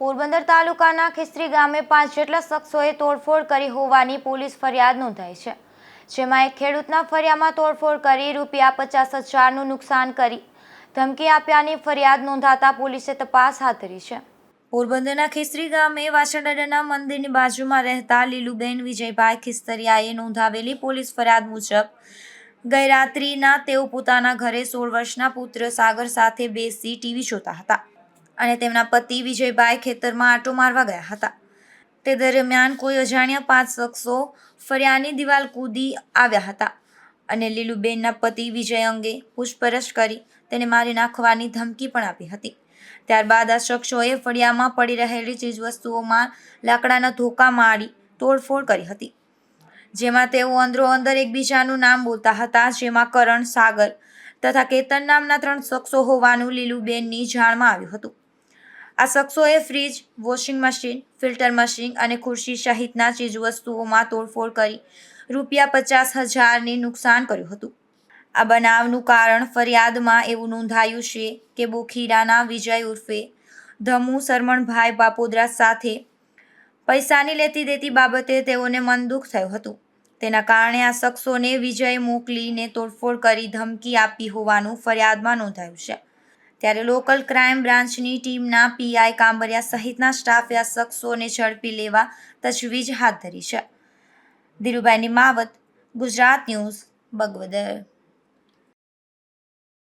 પોરબંદર તાલુકાના ખિસ્ત્રી ગામે પાંચ જેટલા શખ્સોએ તોડફોડ કરી હોવાની પોલીસ ફરિયાદ નોંધાઈ છે, જેમાં એક ખેડૂતના ફરિયામાં તોડફોડ કરી રૂપિયા પચાસ હજારનું નુકસાન કરી ધમકી આપ્યાની ફરિયાદ નોંધાતા પોલીસે તપાસ હાથ ધરી છે. પોરબંદરના ખિસ્ત્રી ગામે વાછડાના મંદિરની બાજુમાં રહેતા લીલુબેન વિજયભાઈ ખિસ્તરિયાએ નોંધાવેલી પોલીસ ફરિયાદ મુજબ ગઈરાત્રિના તેઓ પોતાના ઘરે સોળ વર્ષના પુત્ર સાગર સાથે બેસી ટીવી જોતા હતા. અને તેમના પતિ વિજયભાઈ ખેતરમાં આંટો મારવા ગયા હતા. તે દરમિયાન કોઈ અજાણ્યા પાંચ શખ્સો ફરિયાની દિવાલ કૂદી આવ્યા હતા અને લીલુબેનના પતિ વિજય અંગે પૂછપરછ કરી તેને મારી નાખવાની ધમકી પણ આપી હતી. ત્યારબાદ આ શખ્સોએ ફળિયામાં પડી રહેલી ચીજવસ્તુઓમાં લાકડાના ધોકા મારી તોડફોડ કરી હતી. જેમાં તેઓ અંદરો અંદર એકબીજાનું નામ બોલતા હતા, જેમાં કરણ, સાગર તથા કેતન નામના ત્રણ શખ્સો હોવાનું લીલુબેનની જાણમાં આવ્યું હતું. આ શખ્સોએ fridge, washing machine, filter machine અને ખુરશી સહિતના ચીજવસ્તુઓમાં તોડફોડ કરી રૂપિયા પચાસ હજારની નુકસાન કર્યું હતું. આ બનાવનું કારણ ફરિયાદમાં એવું નોંધાયું છે કે બોખીરાના વિજય ઉર્ફે ધમુ સરમણભાઈ બાપોદરા સાથે પૈસાની લેતી દેતી બાબતે તેઓને મન દુઃખ થયું હતું. તેના કારણે આ શખ્સોને વિજય મોકલીને તોડફોડ કરી ધમકી આપી હોવાનું ફરિયાદમાં નોંધાયું છે. ત્યારે લોકલ ક્રાઇમ બ્રાન્ચની ટીમના પીઆઈ કાંબરિયા સહિતના સ્ટાફે આ શખ્સોને ઝડપી લેવા તજવીજ હાથ ધરી છે. ધીરુભાઈની માવત ગુજરાત ન્યૂઝ, બગવદર.